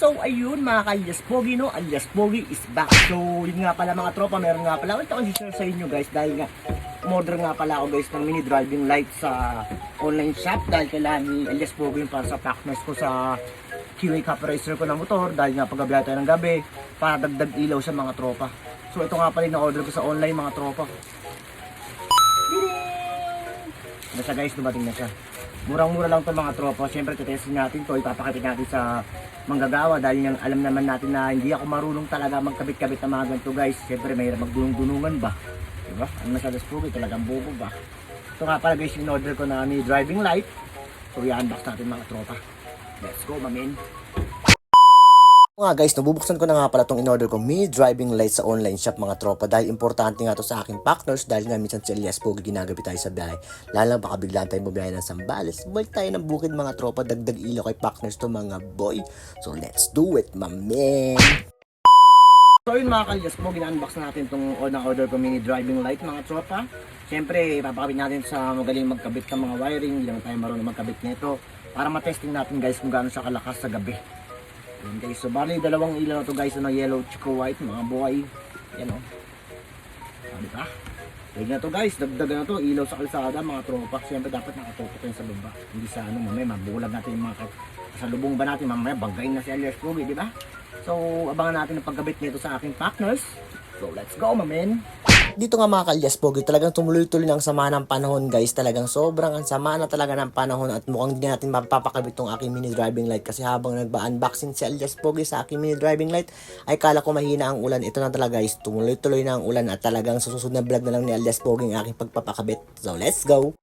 So, ayun mga ka-alias Pogi, no? Alias Pogi is back. So, yun nga pala mga tropa, meron nga pala. Ito kasi share sa inyo guys dahil nga umorder nga pala ako guys ng mini driving light sa online shop dahil kailangan ni Alias Pogi yung para sa partners ko sa QA cup ko ng motor dahil nga paggabi tayo ng gabi para dagdag ilaw sa mga tropa. So, ito nga pala yung na-order ko sa online mga tropa. Na guys, dumating na siya. Murang-mura lang to mga tropa. Siyempre, tetestin natin to. Ipapakita natin sa manggagawa dahil yang alam naman natin na hindi ako marunong talaga magkabit-kabit ng mga ganito guys. Siyempre, mahirap magdunong-dunungan ba? Diba? Ang nasa Despugi, talagang bobo ba? Ito nga pala guys, in order ko na ni driving light. So, i-unbox natin mga tropa. Let's go, mamin. Nga guys, nabubuksan ko na nga pala itong in-order ko mini driving light sa online shop mga tropa dahil importante nga to sa aking partners dahil nga minsan si Elias Pogi ginagabi tayo sa biyahe. Lalo baka biglaan tayo bumiyahe ng Sambales. Balik tayo ng bukid mga tropa, dagdag ilaw kay partners to mga boy. So let's do it, my man! So yun mga kalyas po, gina-unbox na natin itong order ko mini driving light mga tropa. Siyempre, ipapakabit natin sa magaling magkabit ng mga wiring, hindi naman tayo marunong magkabit nito para matesting natin guys kung gaano siya kalakas sa gabi. Yan guys, so bali dalawang ilaw na to guys na yellow chico white mga boy. Yan. Oh. Diba? Pwede na to guys, dagdagan na to, ilaw sa kalsada mga tropa. Siyempre dapat nakatutok yan sa baba. Hindi sa ano, mamaya mabulag natin yung mga ka- kasalubong ba natin, mamaya banggain na si Elias Pogi, di ba? So, abangan natin ang pagkabit nito sa aking partners. So, let's go, mamen! Dito nga mga kalyas pogi, talagang tumuloy-tuloy ng sama ng panahon guys. Talagang sobrang ang sama na talaga ng panahon at mukhang hindi natin mapapakabit tong aking mini driving light kasi habang nagba-unboxing si Alias Pogi sa aking mini driving light ay kala ko mahina ang ulan. Ito na talaga guys, tumuloy-tuloy na ang ulan at talagang susunod na vlog na lang ni Alias Pogi ang aking pagpapakabit. So let's go!